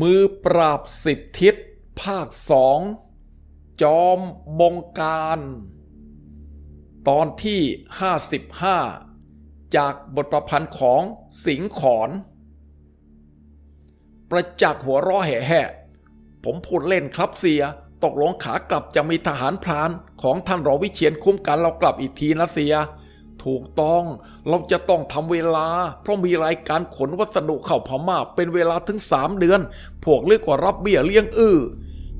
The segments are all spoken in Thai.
มือปราบสิบทิศ ภาคสอง จอมบงการ ตอนที่ 55 จากบทประพันธ์ของสิงห์ขอน ประจักษ์หัวร้อแห่แห่ผมพูดเล่นครับเสีย ตกลงขากลับจะมีทหารพรานของท่านรอวิเชียนคุ้มกันเรากลับอีกทีนะเสีย ถูกต้อง เราจะต้องทำเวลา เพราะมีรายการขนวัสดุเข้าพม่าเป็นเวลาถึงสามเดือน พวกเรียกว่ารับเบี้ยเลี้ยงอื้อ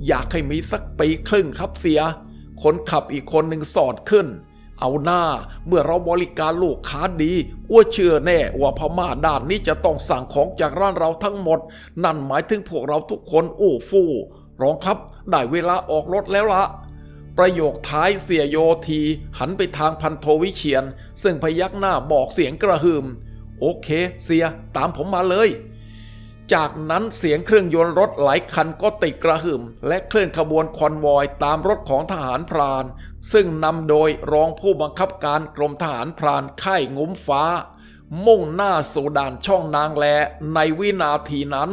อยากให้มีสักปีครึ่งครับเสีย คนขับอีกคนหนึ่งสอดขึ้น เอาหน้าเมื่อเราบริการลูกค้าดีอ้วเชื่อแน่ว่าพม่าด้านนี้จะต้องสั่งของจากร้านเราทั้งหมด นั่นหมายถึงพวกเราทุกคนโอ้ฟู่รองครับ ได้เวลาออกรถแล้วละ ประโยคท้ายเสียโยที หันไปทางพันโทวิเชียน ซึ่งพยักหน้าบอกเสียงกระหึ่มโอเค เสียตามผมมาเลย จากนั้นเสียงเครื่องยนต์รถหลายคันก็ติดกระหึ่ม และเคลื่อนขบวนคอนวอยตามรถของทหารพราน ซึ่งนำโดยรองผู้บังคับการกรมทหารพรานค่ายงุ้มฟ้า มุ่งหน้าสู่ด่านช่องนางแลในวินาทีนั้น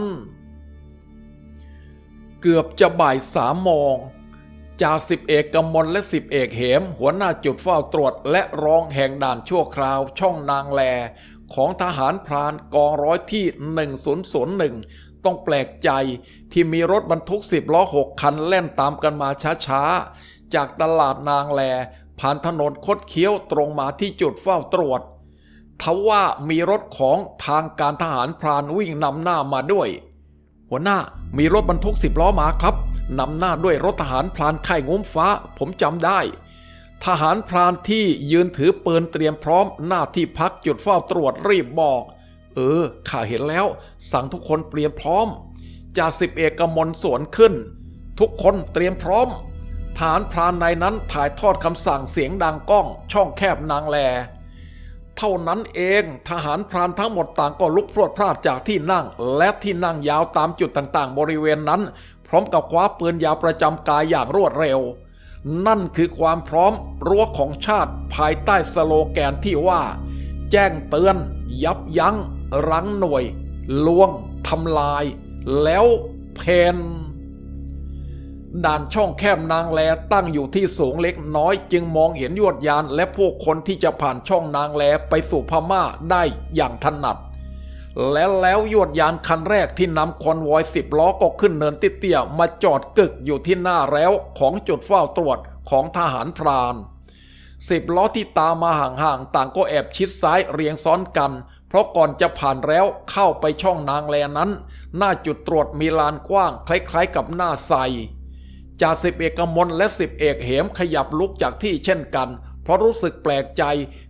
เกือบจะบ่ายสามโมง จ่าสิบเอกกำมลและสิบเอกเหม หัวหน้าจุดเฝ้าตรวจและรองแห่งด่านชั่วคราวช่องนางแล ของทหารพรานกองร้อยที่ 1001 ต้องแปลกใจที่มีรถบรรทุกสิบล้อหกคันแล่นตามกันมาช้าๆ จากตลาดนางแล ผ่านถนนคดเคี้ยวตรงมาที่จุดเฝ้าตรวจทว่ามีรถของทางการทหารพรานวิ่งนำหน้ามาด้วย หัวหน้า มีรถบรรทุกสิบล้อมาครับนำหน้าด้วยรถทหารพรานค่ายงุ้มฟ้า ผมจำได้ ทหารพรานที่ยืนถือปืนเตรียมพร้อมหน้าที่พักจุดเฝ้าตรวจรีบบอก เออข้าเห็นแล้ว สั่งทุกคนเตรียมพร้อมจ่าสิบเอกกมลสวนขึ้น ทุกคนเตรียมพร้อมทหารพรานในนั้นถ่ายทอดคำสั่งเสียงดังก้อง ช่องแคบนางแล เท่านั้นเองทหารพรานทั้งหมดต่างก็ลุกพรวดพลาดจากที่นั่ง และที่นั่งยาวตามจุดต่างๆ บริเวณนั้น พร้อมกับคว้าปืนยาวประจำกายอย่างรวดเร็ว นั่นคือความพร้อมรั้วของชาติภายใต้สโลแกนที่ว่า แจ้งเตือน ยับยั้ง รั้งหน่วย ลวงทำลาย แล้วเพน ด่านช่องแคบนางแลตั้งอยู่ที่สูงเล็กน้อย จึงมองเห็นยวดยานและผู้คนที่จะผ่านช่องนางแลไปสู่พม่าได้อย่างถนัด และแล้วยวดยานคันแรกที่นำคอนวอยสิบล้อก็ขึ้นเนินติเตี้ยมาจอดกึกอยู่ที่หน้าแล้วของจุดเฝ้าตรวจของทหารพรานสิบล้อที่ตามมาห่างๆต่างก็แอบชิดซ้ายเรียงซ้อนกัน เพราะก่อนจะผ่านแล้วเข้าไปช่องนางแลนั้น หน้าจุดตรวจมีลานกว้างคล้ายๆกับหน้าไซ จ่าสิบเอกกมลและสิบเอกเหมขยับลุกจากที่เช่นกัน เพราะรู้สึกแปลกใจ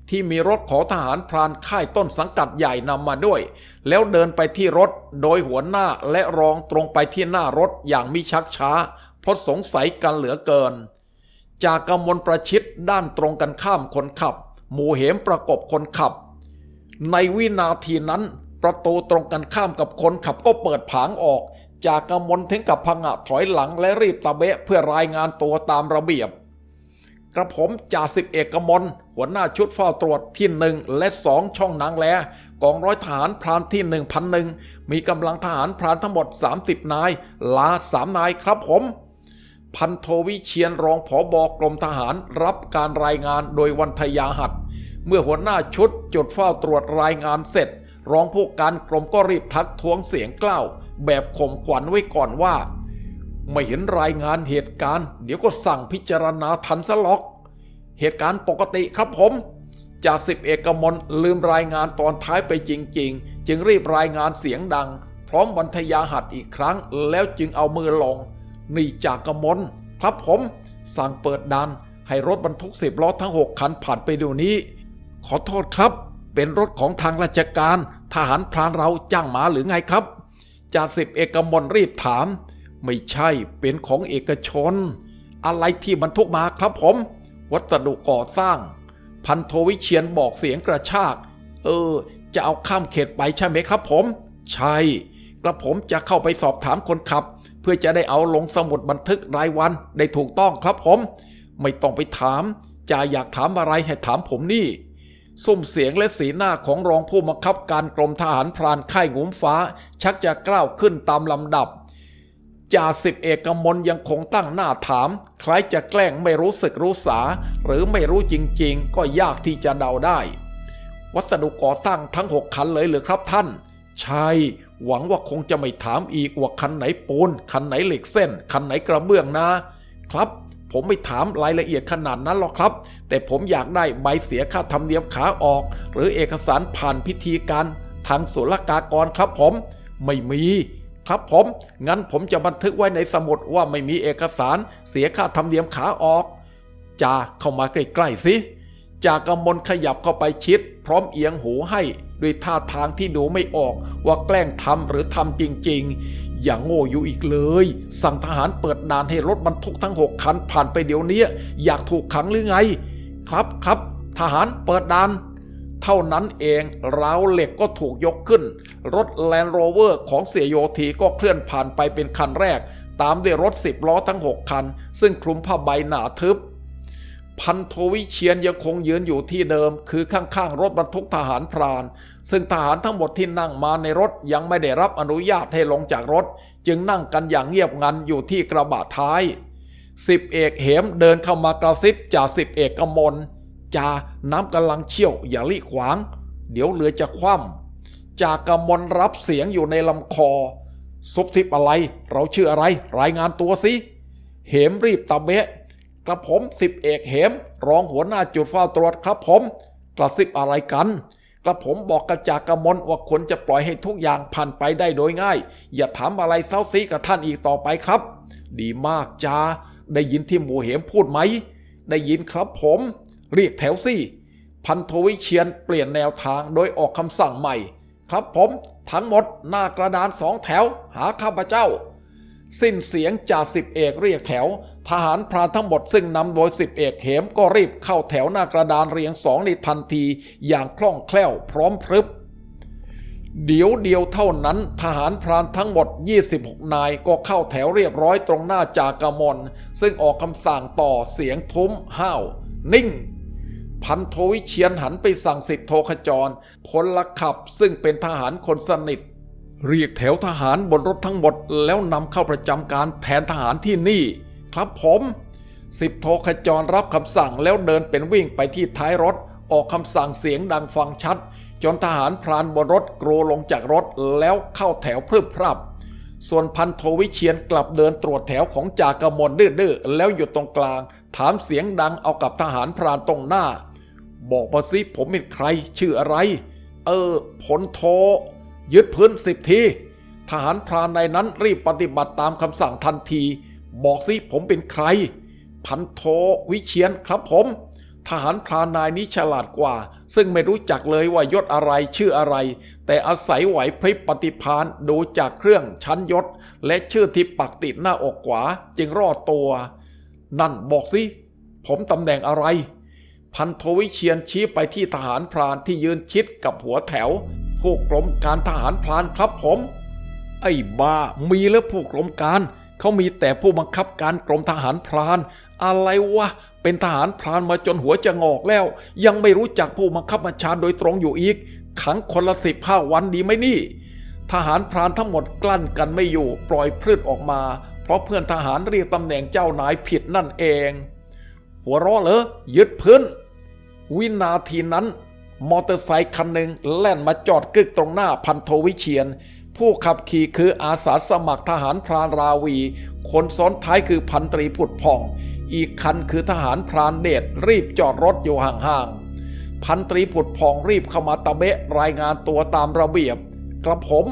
ที่มีรถของทหารพรานค่ายต้นสังกัดใหญ่นำมาด้วย แล้วเดินไปที่รถโดยหัวหน้าและรองตรงไปที่หน้ารถอย่างมิชักช้า เพราะสงสัยกันเหลือเกิน จากกำมลประชิดด้านตรงกันข้ามคนขับ หมู่เหมประกบคนขับ ในวินาทีนั้น ประตูตรงกันข้ามกับคนขับก็เปิดผางออก จากกำมลถึงกับพังะถอยหลังและรีบตะเบะเพื่อรายงานตัวตามระเบียบ กระผมจ่าสิบเอกกมลหัวหน้าชุดเฝ้าตรวจที่หนึ่งและสองช่องนางแลกองร้อยทหารพรานที่หนึ่งพันหนึ่งมีกำลังทหารพรานทั้งหมด 30 นาย ลาสามนายครับผม พันโทวิเชียนรองผอบอกรมทหารรับการรายงานโดยวันทยาหัดเมื่อหัวหน้าชุดจุดเฝ้าตรวจรายงานเสร็จ รองผู้การกรมก็รีบทักท้วงเสียงกล้าว แบบข่มขวัญไว้ก่อนว่า ไม่เห็นรายงานเหตุการณ์ เดี๋ยวก็สั่งพิจารณาทันซะหรอก เหตุการณ์ปกติครับผมจ่าสิบเอกมลลืมรายงานตอนท้ายไปจริง ๆ จึงรีบรายงานเสียงดัง พร้อมบรรทยาหัดอีกครั้ง แล้วจึงเอามือลงนี่จากกมลครับผม สั่งเปิดดัน ให้รถบรรทุกสิบล้อทั้งหกคันผ่านไปดูนี้ ขอโทษครับ เป็นรถของทางราชการ ทหารพรานเราจ้างมาหรือไงครับ จ่าสิบเอกมลรีบถาม ไม่ใช่เป็นของเอกชน อะไรที่บรรทุกมาครับผม วัสดุก่อสร้าง พันโทวิเชียนบอกเสียงกระชาก เออ จะเอาข้ามเขตไปใช่ไหมครับผม ใช่กระผมจะเข้าไปสอบถามคนขับ เพื่อจะได้เอาลงสมุดบันทึกรายวันได้ถูกต้องครับผม ไม่ต้องไปถามจะอยากถามอะไรให้ถามผมนี่ ซุ้มเสียงและสีหน้าของรองผู้บังคับการกรมทหารพรานค่ายงุ้มฟ้า ชักจะกล้าวขึ้นตามลำดับจ่าสิบเอกกมลยังคงตั้งหน้าถาม คล้ายจะแกล้งไม่รู้สึกรู้สา หรือไม่รู้จริงๆ ก็ยากที่จะเดาได้ วัสดุก่อสร้างทั้งหกคันเลยหรือครับท่าน ใช่หวังว่าคงจะไม่ถามอีกว่าคันไหนปูนคันไหนเหล็กเส้น คันไหนกระเบื้องนะ ครับ ผมไม่ถามรายละเอียดขนาดนั้นหรอกครับ แต่ผมอยากได้ใบเสียค่าธรรมเนียมขาออก หรือเอกสารผ่านพิธีการ ทางศุลกากรครับผม ไม่มีครับผม งั้นผมจะบันทึกไว้ในสมุดว่าไม่มีเอกสารเสียค่าธรรมเนียมขาออกจ่าเข้ามาใกล้ๆสิจ่ากำมลขยับเข้าไปชิด พร้อมเอียงหูให้ ด้วยท่าทางที่ดูไม่ออกว่าแกล้งทำหรือทำจริงๆ อย่างโง่อยู่อีกเลย สั่งทหารเปิดด่านให้รถบรรทุกทั้งหกคันผ่านไปเดี๋ยวนี้อยากถูกขังหรือไง ครับครับ ทหารเปิดด่าน เท่านั้นเองราวเหล็กก็ถูกยกขึ้น รถแลนด์โรเวอร์ของเสียโยธีก็เคลื่อนผ่านไปเป็นคันแรก ตามด้วยรถสิบล้อทั้ง6คัน ซึ่งคลุมผ้าใบหนาทึบ พันโทวิเชียนยังคงยืนอยู่ที่เดิม คือข้างๆรถบรรทุกทหารพราน ซึ่งทหารทั้งหมดที่นั่งมาในรถยังไม่ได้รับอนุญาตให้ลงจากรถ จึงนั่งกันอย่างเงียบงันอยู่ที่กระบะท้ายสิบเอกเหมเดินเข้ามากระซิบจ่าสิบเอกกมลจ่าน้ำกำลังเชี่ยวอย่าลีขวาง เดี๋ยวเรือจะคว่ำจ่ากมลรับเสียงอยู่ในลำคอซุบซิบอะไร เราชื่ออะไร รายงานตัวสิเหมรีบตะเบะ กระผมสิบเอกเหมรองหัวหน้าจุดเฝ้าตรวจครับผม กระซิบอะไรกันกระผมบอกกับจากกระมลว่าควรจะปล่อยให้ทุกอย่างผ่านไปได้โดยง่าย อย่าถามอะไรเซ้าซีกับท่านอีกต่อไปครับ ดีมากจ้าได้ยินที่หมูเหมพูดไหม ได้ยินครับผม เรียกแถวสิพันโทวิเชียนเปลี่ยนแนวทางโดยออกคำสั่งใหม่ ครับผม ทั้งหมดหน้ากระดานสองแถวหาข้าพเจ้า สิ้นเสียงจ่าสิบเอกเรียกแถว ทหารพรานทั้งหมดซึ่งนำโดยสิบเอกเหมก็รีบเข้าแถวหน้ากระดานเรียงสองในทันทีอย่างคล่องแคล่วพร้อมพรึบเดี๋ยวเดียวเท่านั้นทหารพรานทั้งหมด 26 นายก็เข้าแถวเรียบร้อยตรงหน้าจากามอนซึ่งออกคำสั่งต่อเสียงทุ้มห้าว นิ่ง พันโทวิเชียนหันไปสั่งสิบโทขจรพลละขับซึ่งเป็นทหารคนสนิท เรียกแถวทหารบนรถทั้งหมดแล้วนำเข้าประจำการแทนทหารที่นี่ ครับผมสิบโทขจรรับคำสั่งแล้วเดินเป็นวิ่งไปที่ท้ายรถ ออกคำสั่งเสียงดังฟังชัด จนทหารพรานบนรถกรูลงจากรถแล้วเข้าแถวพรึบพรับส่วนพันโทวิเชียนกลับเดินตรวจแถวของจากกมลดื้อๆแล้วหยุดตรงกลาง ถามเสียงดังเอากับทหารพรานตรงหน้า บอกมาสิผมเป็นใคร ชื่ออะไร เออผลโท ยึดพื้นสิบทีทหารพรานในนั้นรีบปฏิบัติตามคำสั่งทันที บอกสิผมเป็นใคร พันโทวิเชียนครับผม ทหารพรานนายนี้ฉลาดกว่า ซึ่งไม่รู้จักเลยว่ายศอะไรชื่ออะไร แต่อาศัยไหวพริบปฏิพานดูจากเครื่องชั้นยศ และชื่อที่ปักติดหน้าอกขวาจึงรอดตัว นั่นบอกสิ ผมตำแหน่งอะไร พันโทวิเชียนชี้ไปที่ทหารพรานที่ยืนชิดกับหัวแถวผู้กรมการทหารพรานครับผม ไอ้บ้ามีแล้วผู้กรมการ เขามีแต่ผู้บังคับการกรมทหารพราน อะไรวะ เป็นทหารพรานมาจนหัวจะงอกแล้ว ยังไม่รู้จักผู้บังคับบัญชาโดยตรงอยู่อีก ขังคนละสิบห้าวันดีไหมนี่ ทหารพรานทั้งหมดกลั้นกันไม่อยู่ ปล่อยพลืดออกมา เพราะเพื่อนทหารเรียกตำแหน่งเจ้านายผิดนั่นเอง หัวเราะเหรอยึดพื้น วินาทีนั้นมอเตอร์ไซค์คันหนึ่งแล่นมาจอดกึกตรงหน้าพันโทวิเชียน ผู้ขับขี่คืออาสาสมัครทหารพรานราวี คนซ้อนท้ายคือพันตรีผุดพอง อีกคันคือทหารพรานเดชรีบจอดรถอยู่ห่างๆ พันตรีผุดพองรีบเข้ามาตะเบะรายงานตัวตามระเบียบ กระผม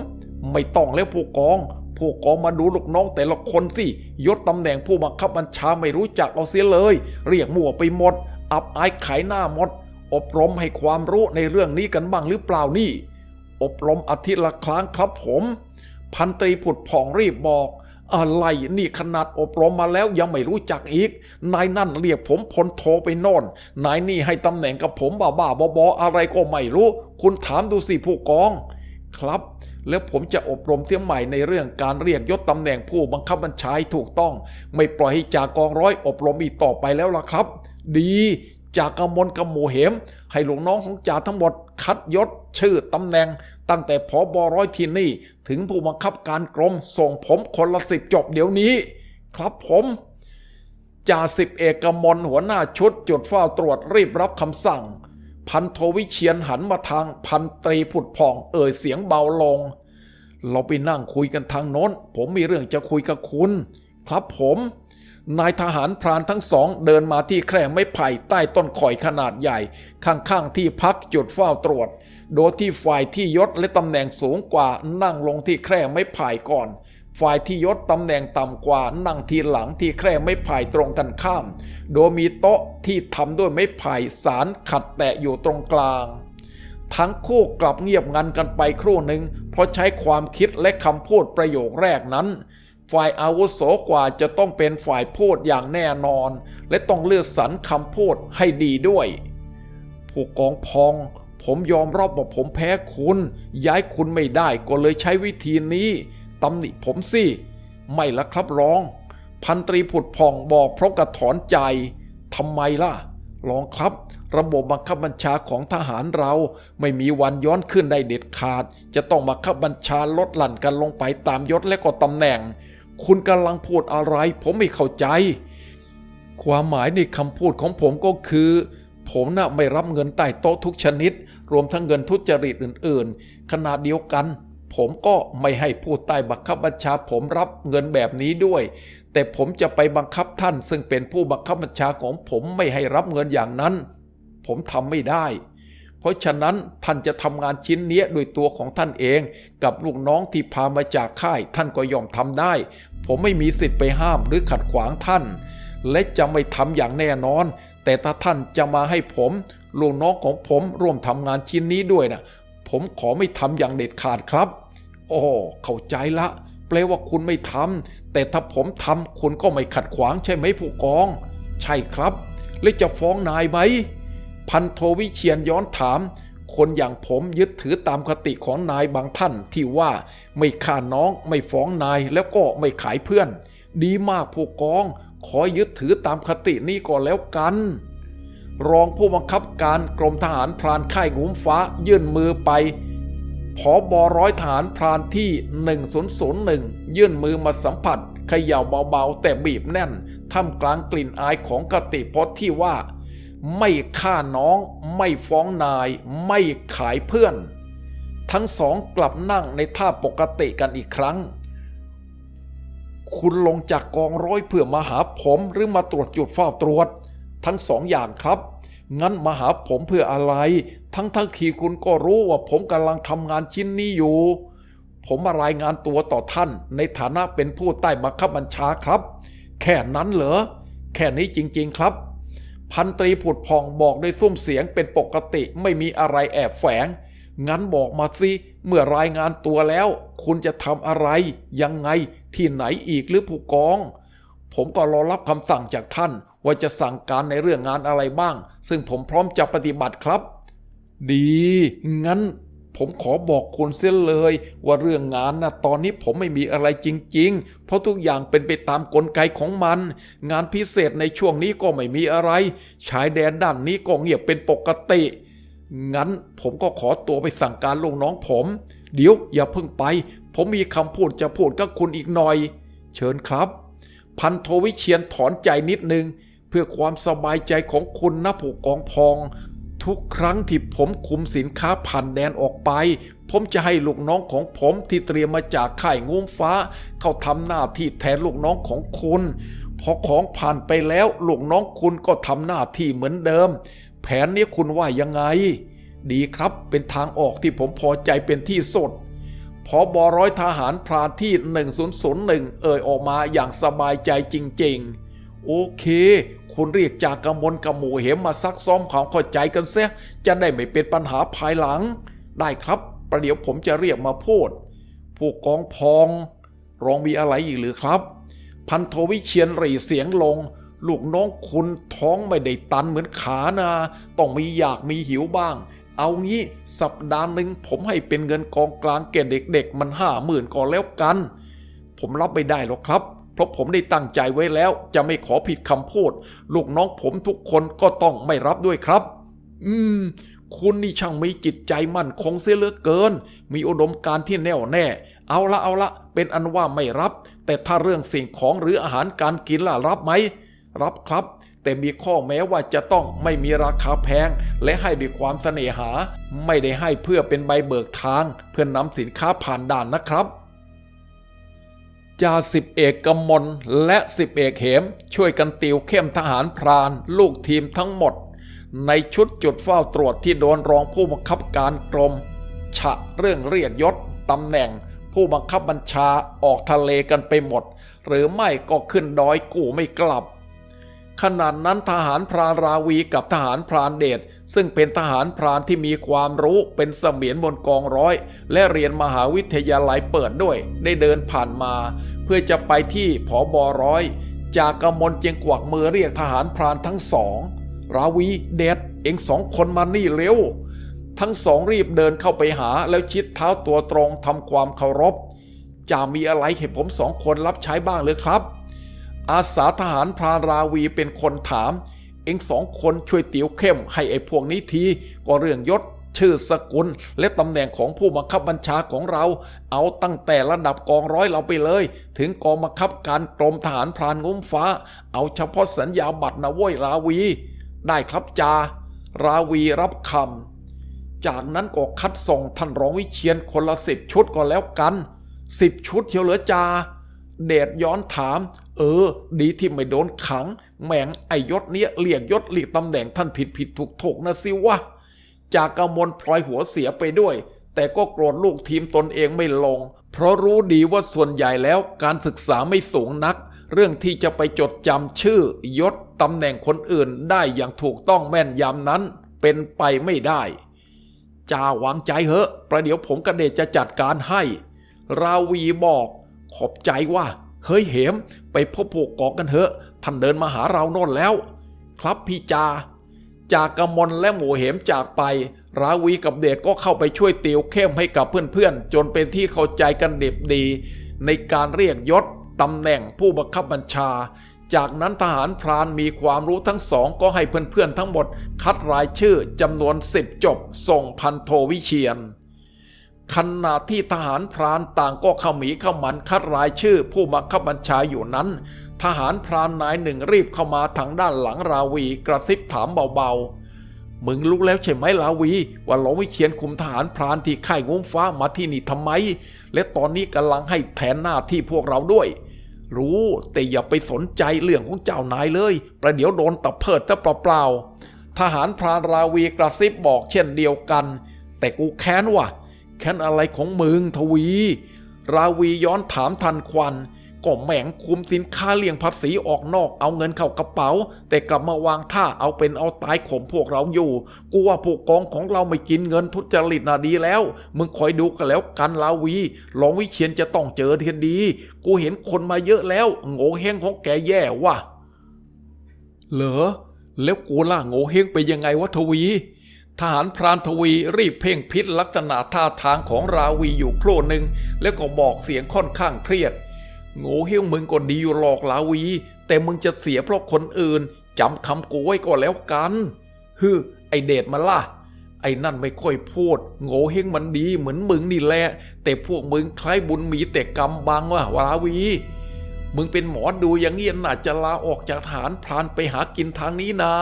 ไม่ต้องแล้วผู้กอง ผู้กองมาดูลูกน้องแต่ละคนสิ ยศตำแหน่งผู้บังคับบัญชาไม่รู้จักเอาเสียเลย เรียกมั่วไปหมด อับอายขายหน้าหมด อบรมให้ความรู้ในเรื่องนี้กันบ้างหรือเปล่านี่ อบรมอาทิตย์ละครั้งครับผม พันตรีผุดผ่องรีบบอก อะไรนี่ขนาดอบรมมาแล้วยังไม่รู้จักอีก นายนั่นเรียกผมพลโทไปโน่น นายนี่ให้ตำแหน่งกับผมบ้าบ้าๆบอๆอะไรก็ไม่รู้ คุณถามดูสิผู้กอง ครับ แล้วผมจะอบรมเสียใหม่ในเรื่องการเรียกยศตำแหน่งผู้บังคับบัญชาถูกต้อง ไม่ปล่อยให้จากกองร้อยอบรมอีกต่อไปแล้วล่ะครับ ดี จากกมลกำหมู่เหม ให้ลูกน้องของจ่าทั้งหมดคัดยศชื่อตำแหน่ง ตั้งแต่ผอบอร้อยที่นี่ ถึงผู้บังคับการกรมส่งผมคนละสิบจบเดี๋ยวนี้ ครับผมจ่าสิบเอกกมลหัวหน้าชุดจุดเฝ้าตรวจรีบรับคำสั่ง พันโทวิเชียนหันมาทางพันตรีผุดผ่องเอ่ยเสียงเบาลง เราไปนั่งคุยกันทางโน้น ผมมีเรื่องจะคุยกับคุณ ครับผม นายทหารพรานทั้งสองเดินมาที่แคร่ไม้ไผ่ใต้ต้นข่อยขนาดใหญ่ ข้างๆที่พักจุดเฝ้าตรวจ โดยที่ฝ่ายที่ยศและตำแหน่งสูงกว่านั่งลงที่แคร่ไม้ไผ่ก่อน ฝ่ายที่ยศตำแหน่งต่ำกว่านั่งทีหลังที่แคร่ไม้ไผ่ตรงกันข้าม โดยมีโต๊ะที่ทำด้วยไม้ไผ่สารขัดแตะอยู่ตรงกลางทั้งคู่กลับเงียบงันกันไปครู่หนึ่ง เพราะใช้ความคิดและคำพูดประโยคแรกนั้น ฝ่ายอาวุโสกว่าจะต้องเป็นฝ่ายพูดอย่างแน่นอน และต้องเลือกสรรคำพูดให้ดีด้วย ผู้กองพองผมยอมรับว่าผมแพ้คุณ ย้ายคุณไม่ได้ก็เลยใช้วิธีนี้ตำหนิผมสิ ไม่ละครับรอง พันตรีผุดผ่องบอกเพราะกระถอนใจทำไมล่ะรองครับ ระบบบังคับบัญชาของทหารเราไม่มีวันย้อนขึ้นได้เด็ดขาด จะต้องบังคับบัญชาลดหลั่นกันลงไปตามยศและก็ตำแหน่ง คุณกำลังพูดอะไร ผมไม่เข้าใจ ความหมายในคำพูดของผมก็คือ ผมน่ะไม่รับเงินใต้โต๊ะทุกชนิด รวมทั้งเงินทุจริตอื่น ๆขณะเดียวกัน ผมก็ไม่ให้ผู้ใต้บังคับบัญชา ผมรับเงินแบบนี้ด้วย แต่ผมจะไปบังคับท่าน ซึ่งเป็นผู้บังคับบัญชาของผมไม่ให้รับเงินอย่างนั้น ผมทำไม่ได้ เพราะฉะนั้นท่านจะทำงานชิ้นนี้ยโดยตัวของท่านเอง กับลูกน้องที่พามาจากค่าย ท่านก็ยอมทำได้ ผมไม่มีสิทธิ์ไปห้ามหรือขัดขวางท่าน และจะไม่ทำอย่างแน่นอน แต่ถ้าท่านจะมาให้ผมลูกน้องของผมร่วมทำงานชิ้นนี้ด้วยนะผมขอไม่ทำอย่างเด็ดขาดครับ โอ้เข้าใจละ แปลว่าคุณไม่ทำแต่ถ้าผมทำคุณก็ไม่ขัดขวางใช่ไหมผู้กอง ใช่ครับ แล้วจะฟ้องนายไหม พันโทวิเชียนย้อนถาม คนอย่างผมยึดถือตามคติของนายบางท่านที่ว่าไม่ฆ่าน้องไม่ฟ้องนายแล้วก็ไม่ขายเพื่อน ดีมากผู้กอง ขอยึดถือตามคตินี้ก่อนแล้วกัน รองผู้บังคับการกรมทหารพรานค่ายงุ้มฟ้ายื่นมือไปผอบอร้อยทหารพรานที่ 1001 ยื่นมือมาสัมผัสเขย่าเบาๆ แต่บีบแน่นท่ามกลางกลิ่นอายของกติพจน์ที่ว่า ไม่ฆ่าน้อง ไม่ฟ้องนาย ไม่ขายเพื่อน ทั้งสองกลับนั่งในท่าปกติกันอีกครั้ง คุณลงจากกองร้อยเพื่อมาหาผมหรือมาตรวจจุดเฝ้าตรวจ ทั้งสองอย่างครับ งั้นมาหาผมเพื่ออะไร ทั้งทั้งที่คุณก็รู้ว่าผมกำลังทำงานชิ้นนี้อยู่ ผมมารายงานตัวต่อท่าน ในฐานะเป็นผู้ใต้บังคับบัญชาครับ แค่นั้นเหรอแค่นี้จริง ๆ ครับ พันตรีผุดพองบอกด้วยซุ้มเสียงเป็นปกติไม่มีอะไรแอบแฝง งั้นบอกมาสิ เมื่อรายงานตัวแล้ว คุณจะทำอะไร ยังไง ที่ไหนอีกหรือผู้กอง ผมก็รอรับคำสั่งจากท่าน ว่าจะสั่งการในเรื่องงานอะไรบ้าง ซึ่งผมพร้อมจะปฏิบัติครับ ดี งั้น ผมขอบอกคุณเสียเลย ว่าเรื่องงานนะตอนนี้ผมไม่มีอะไรจริง ๆ เพราะทุกอย่างเป็นไปตามกลไกของมัน งานพิเศษในช่วงนี้ก็ไม่มีอะไร ชายแดนด้านนี้ก็เงียบเป็นปกติ งั้นผมก็ขอตัวไปสั่งการลูกน้องผม เดี๋ยวอย่าเพิ่งไป ผมมีคำพูดจะพูดกับคุณอีกหน่อย เชิญครับ พันโทวิเชียนถอนใจนิดนึง เพื่อความสบายใจของคุณนะผู้กองพอง ทุกครั้งที่ผมคุมสินค้าผ่านแดนออกไป ผมจะให้ลูกน้องของผมที่เตรียมมาจากค่ายงุ้มฟ้า เข้าทำหน้าที่แทนลูกน้องของคุณพอของผ่านไปแล้วลูกน้องคุณก็ทำหน้าที่เหมือนเดิม แผนนี้คุณว่ายังไง ดีครับเป็นทางออกที่ผมพอใจเป็นที่สุดพอบอร้อยทหารพรานที่ 1001 เอ่ยออกมาอย่างสบายใจจริงๆ โอเค คุณเรียกจากกำมลกำหมูเหมมาซักซ้อมความเข้าใจกันเสียจะได้ไม่เป็นปัญหาภายหลัง ได้ครับ ประเดี๋ยวผมจะเรียกมาพูด ผู้กองพองรองมีอะไรอีกหรือครับ พันโทวิเชียนรีเสียงลง ลูกน้องคุณท้องไม่ได้ตันเหมือนขานา ต้องมีอยากมีหิวบ้าง เอางี้สัปดาห์หนึ่งผมให้เป็นเงินกองกลางแก่เด็กๆ มันห้าหมื่นก่อนแล้วกัน ผมรับไม่ได้หรอกครับ เพราะผมได้ตั้งใจไว้แล้ว จะไม่ขอผิดคำพูด ลูกน้องผมทุกคนก็ต้องไม่รับด้วยครับ อืม คุณนี่ช่างมีจิตใจมั่นคงเสียเหลือเกิน มีอุดมการที่แน่วแน่ เอาละเอาละ เป็นอันว่าไม่รับ แต่ถ้าเรื่องสิ่งของหรืออาหารการกินล่ะรับไหม รับครับ แต่มีข้อแม้ว่าจะต้องไม่มีราคาแพง และให้ด้วยความเสน่หา ไม่ได้ให้เพื่อเป็นใบเบิกทาง เพื่อนนำสินค้าผ่านด่านนะครับ จ่าสิบเอกกำมลและสิบเอกเหม ช่วยกันติวเข้มทหารพราน ลูกทีมทั้งหมด ในชุดจุดเฝ้าตรวจที่โดนรองผู้บังคับการกรม ฉะเรื่องเรียกยศตำแหน่ง ผู้บังคับบัญชาออกทะเลกันไปหมด หรือไม่ก็ขึ้นดอยกู่ไม่กลับขณะนั้นทหารพรานราวีกับทหารพรานเดช ซึ่งเป็นทหารพรานที่มีความรู้เป็นเสมียนบนกองร้อย และเรียนมหาวิทยาลัยเปิดด้วย ได้เดินผ่านมา เพื่อจะไปที่ผอบอร้อย จากกมลเจึงกวักมือเรียกทหารพรานทั้งสอง ราวีเดชเองสองคนมานี่เร็ว ทั้งสองรีบเดินเข้าไปหาแล้วชิดเท้าตัวตรงทำความเคารพจะมีอะไรให้ผมสองคนรับใช้บ้างหรือครับ อาสาทหารพรานราวีเป็นคนถาม องสองคนช่วยติวเข้มให้ไอ้พวกนี้ทีก็เรื่องยศชื่อสกุลและตำแหน่งของผู้บังคับบัญชาของเรา เอาตั้งแต่ระดับกองร้อยเราไปเลย ถึงกองบังคับการกรมทหารพรานงุ้มฟ้า เอาเฉพาะสัญญาบัตรนะว้ยราวี ได้ครับจา ราวีรับคำจากนั้นก็คัดส่งท่านรองวิเชียนคนละสิบชุดก็แล้วกันสิบชุดเทียวเหลือจา เดชย้อนถาม เออ ดีที่ไม่โดนขัง แหมงไอยศเนี้ยเรียกยศเรียกตำแหน่งท่านผิดผิดถูกถูกนะสิวะจากกำมลพลอยหัวเสียไปด้วย แต่ก็โกรธลูกทีมตนเองไม่ลง เพราะรู้ดีว่าส่วนใหญ่แล้วการศึกษาไม่สูงนัก เรื่องที่จะไปจดจำชื่อยศตำแหน่งคนอื่นได้อย่างถูกต้องแม่นยำนั้น เป็นไปไม่ได้จ่าวางใจเหอะ ประเดี๋ยวผมกระเดชจะจัดการให้ ราวีบอก ขอบใจว่า เฮ้ยเหม ไปพบพวกกอกกันเถอะ ท่านเดินมาหาเราโน่นแล้ว ครับพี่จา จากกำมลและหมูเหมจากไป ราวีกับเดชก็เข้าไปช่วยติวเข้มให้กับเพื่อนๆ จนเป็นที่เข้าใจกันเด็บดี ในการเรียกยศตำแหน่งผู้บังคับบัญชา จากนั้นทหารพรานมีความรู้ทั้งสองก็ให้เพื่อนๆทั้งหมด คัดรายชื่อจำนวนสิบจบ ส่งพันโทวิเชียนขณะที่ทหารพรานต่างก็ขมีขมันคัดรายชื่อผู้บังคับบัญชาอยู่นั้น ทหารพรานนายหนึ่งรีบเข้ามาทางด้านหลังราวีกระซิบถามเบาๆ มึงรู้แล้วใช่ไหมลาวี ว่าหลวงวิเชียนคุมทหารพรานที่ค่ายงุ้มฟ้ามาที่นี่ทำไม และตอนนี้กำลังให้แทนหน้าที่พวกเราด้วย รู้แต่อย่าไปสนใจเรื่องของเจ้านายเลย ประเดี๋ยวโดนตะเพิดตะเปล่าๆทหารพรานราวีกระซิบบอกเช่นเดียวกัน แต่กูแค้นว่ะแค้นอะไรของมึงทวี ราวีย้อนถามทันควัน ก็แหม่งคุมสินค้าเลี่ยงภาษีออกนอกเอาเงินเข้ากระเป๋า แต่กลับมาวางท่าเอาเป็นเอาตายข่มพวกเราอยู่ กูว่าผู้กองของเราไม่กินเงินทุจริตน่ะดีแล้ว มึงคอยดูกันแล้วกันลาวีหลวงวิเชียนจะต้องเจอเทียนดี กูเห็นคนมาเยอะแล้วโง่เฮงของแกแย่ว่ะเหรอแล้วกูล่ะโง่เฮงไปยังไงวะทวีทหารพรานทวีรีบเพ่งพิษลักษณะท่าทางของราวีอยู่ครู่หนึ่งแล้วก็บอกเสียงค่อนข้างเครียด โง่เฮงมึงก็ดีอยู่หรอกลาวี แต่มึงจะเสียเพราะคนอื่นจำคำกูไว้ก็แล้วกันฮึไอเดชมาล่ะ ไอ้นั่นไม่ค่อยพูด โง่เฮงมันดีเหมือนมึงนี่แหละ แต่พวกมึงคล้ายบุญมีแต่กรรมบังว่ะวราวี มึงเป็นหมอดูอย่างเงี้ยน่าจะลาออกจากฐานพรานไปหากินทางนี้นา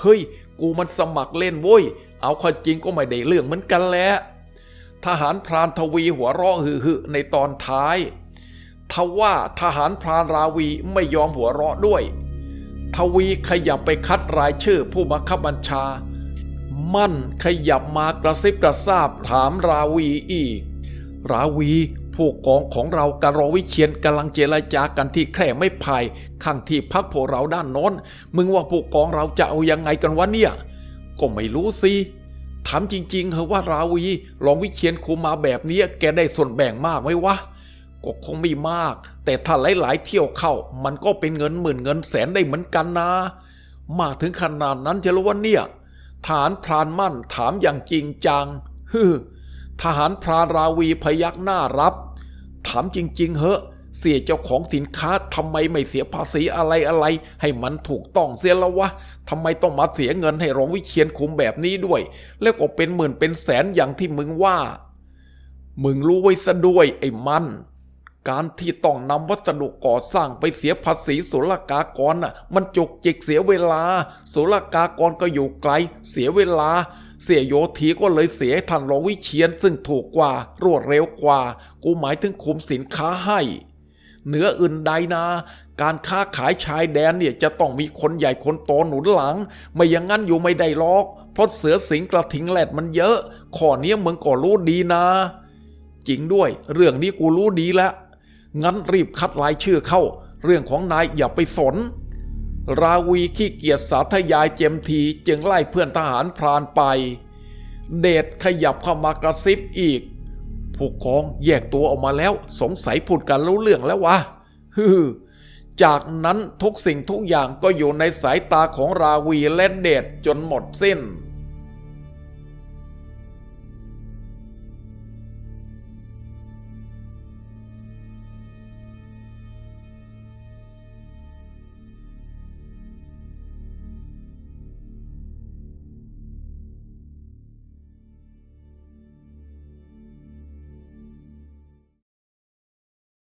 เฮ้ย กูมันสมัครเล่นโว้ย เอาข้อจริงก็ไม่ได้เรื่องเหมือนกันแหละ ทหารพรานทวีหัวเราะหึๆในตอนท้าย ทว่าทหารพรานราวีไม่ยอมหัวเราะด้วย ทวีขยับไปคัดรายชื่อผู้บังคับบัญชา มั่นขยับมากระซิบกระซาบถามราวีอีก ราวีผู้กองของเรากรรอวิเชียนกำลังเจรจากันที่แคร่ไม่ไผ่ข้างที่พักพวกเราด้านโน้น มึงว่าผู้กองเราจะเอายังไงกันวะเนี่ย ก็ไม่รู้สิถามจริงๆเหรอว่าราวีรองวิเชียนคุมมาแบบนี้แกได้ส่วนแบ่งมากไหมวะ ก็คงไม่มาก แต่ถ้าหลายๆเที่ยวเข้า มันก็เป็นเงินหมื่นเงินแสนได้เหมือนกันนะ มากถึงขนาดนั้นจะรู้ว่าเนี่ย ฐานพรานมั่นถามอย่างจริงจังฮึทหารพรานราวีพยักหน้ารับ ถามจริง ๆ เหอะ เสียเจ้าของสินค้าทำไมไม่เสียภาษีอะไรอะไร ให้มันถูกต้องเสียแล้ววะทำไมต้องมาเสียเงินให้รองวิเชียนคุมแบบนี้ด้วย แล้วก็เป็นหมื่นเป็นแสนอย่างที่มึงว่า มึงรู้ไว้ซะด้วยไอ้มัน การที่ต้องนำวัสดุก่อสร้างไปเสียภาษีศุลกากรน่ะ มันจุกจิกเสียเวลาศุลกากรก็อยู่ไกล เสียเวลา เสียโยธีก็เลยเสียท่านรองวิเชียนซึ่งถูกกว่ารวดเร็วกว่า กูหมายถึงคุมสินค้าให้เหนืออื่นใดนาการค้าขายชายแดนเนี่ยจะต้องมีคนใหญ่คนโตหนุนหลัง ไม่อย่างนั้นอยู่ไม่ได้หรอก เพราะเสือสิงกระทิงแหลดมันเยอะ ข้อเนี้ยมึงก็รู้ดีนะ จริงด้วย เรื่องนี้กูรู้ดีแล้ว งั้นรีบคัดรายชื่อเข้า เรื่องของนายอย่าไปสน ราวีขี้เกียจสาธยายเจมทีจึงไล่เพื่อนทหารพรานไป เดชขยับเข้ามากระซิบอีก ผู้กองแยกตัวออกมาแล้วสงสัยพูดกันรู้เรื่องแล้ววะฮือจากนั้นทุกสิ่งทุกอย่างก็อยู่ในสายตาของราวีและเดชจนหมดสิ้น